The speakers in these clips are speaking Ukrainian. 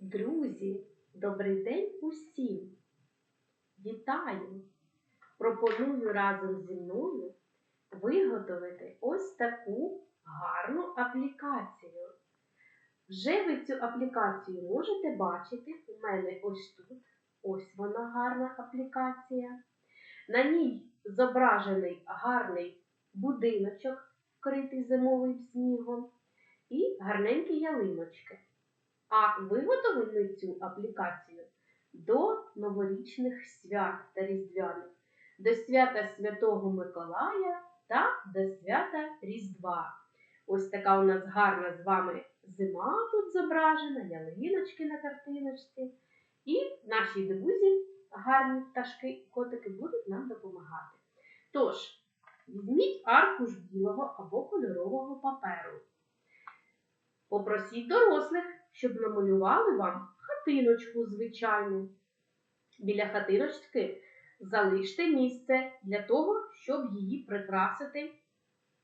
Друзі, добрий день усім! Вітаю! Пропоную разом зі мною виготовити ось таку гарну аплікацію. Вже ви цю аплікацію можете бачити у мене ось тут. Ось вона гарна аплікація. На ній зображений гарний будиночок, вкритий зимовим снігом, і гарненькі ялиночки. А виготовили ми цю аплікацію до новорічних свят та різдвяних, до свята Святого Миколая та до свята Різдва. Ось така у нас гарна з вами зима тут зображена, ялиночки на картиночці. І наші друзі, гарні пташки і котики, будуть нам допомагати. Тож, візьміть аркуш білого або кольорового паперу. Попросіть дорослих, щоб намалювали вам хатиночку звичайну. Біля хатиночки залиште місце для того, щоб її прикрасити.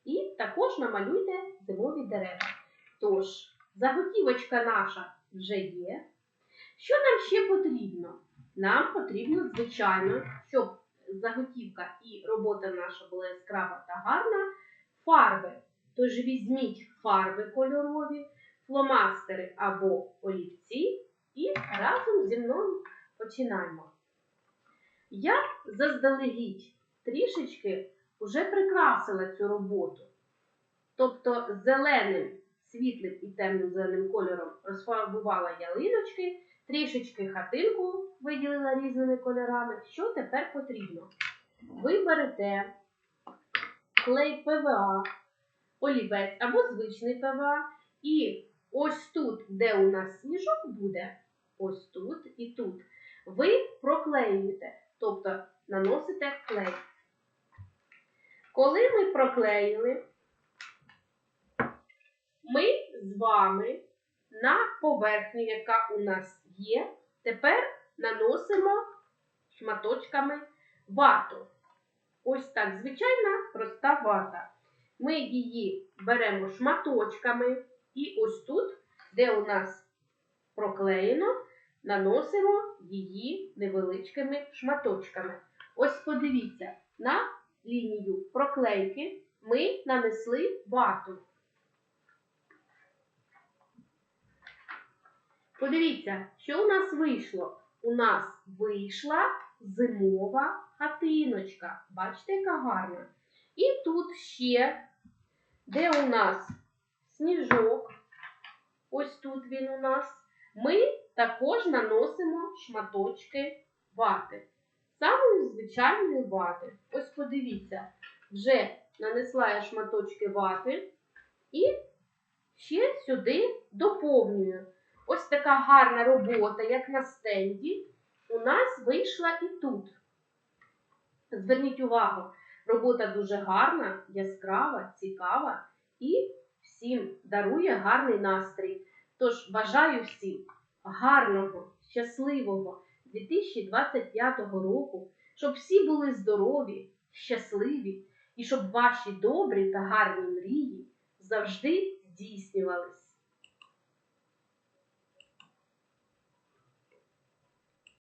І також намалюйте зимові дерева. Тож, заготівочка наша вже є. Що нам ще потрібно? Нам потрібно, звичайно, щоб заготівка і робота наша була яскрава та гарна, фарби. Тож візьміть фарби кольорові, фломастери або олівці і разом зі мною починаємо. Я заздалегідь трішечки вже прикрасила цю роботу. Тобто зеленим, світлим і темним зеленим кольором розфарбувала ялиночки, трішечки хатинку виділила різними кольорами. Що тепер потрібно? Ви берете клей ПВА, олівець або звичний ПВА, і ось тут, де у нас сніжок буде, ось тут і тут, ви проклеюєте, тобто наносите клей. Коли ми проклеїли, ми з вами на поверхню, яка у нас є, тепер наносимо шматочками вату. Ось так, звичайна проста вата. Ми її беремо шматочками і ось тут, де у нас проклеєно, наносимо її невеличкими шматочками. Ось подивіться, на лінію проклейки ми нанесли вату. Подивіться, що у нас вийшло? У нас вийшла зимова хатиночка. Бачите, яка гарна? І тут ще, де у нас сніжок, ось тут він у нас, ми також наносимо шматочки вати. Самої звичайної вати. Ось подивіться, вже нанесла я шматочки вати і ще сюди доповнюю. Ось така гарна робота, як на стенді, у нас вийшла і тут. Зверніть увагу, робота дуже гарна, яскрава, цікава і всім дарує гарний настрій. Тож бажаю всім гарного, щасливого 2025 року, щоб всі були здорові, щасливі і щоб ваші добрі та гарні мрії завжди здійснювались.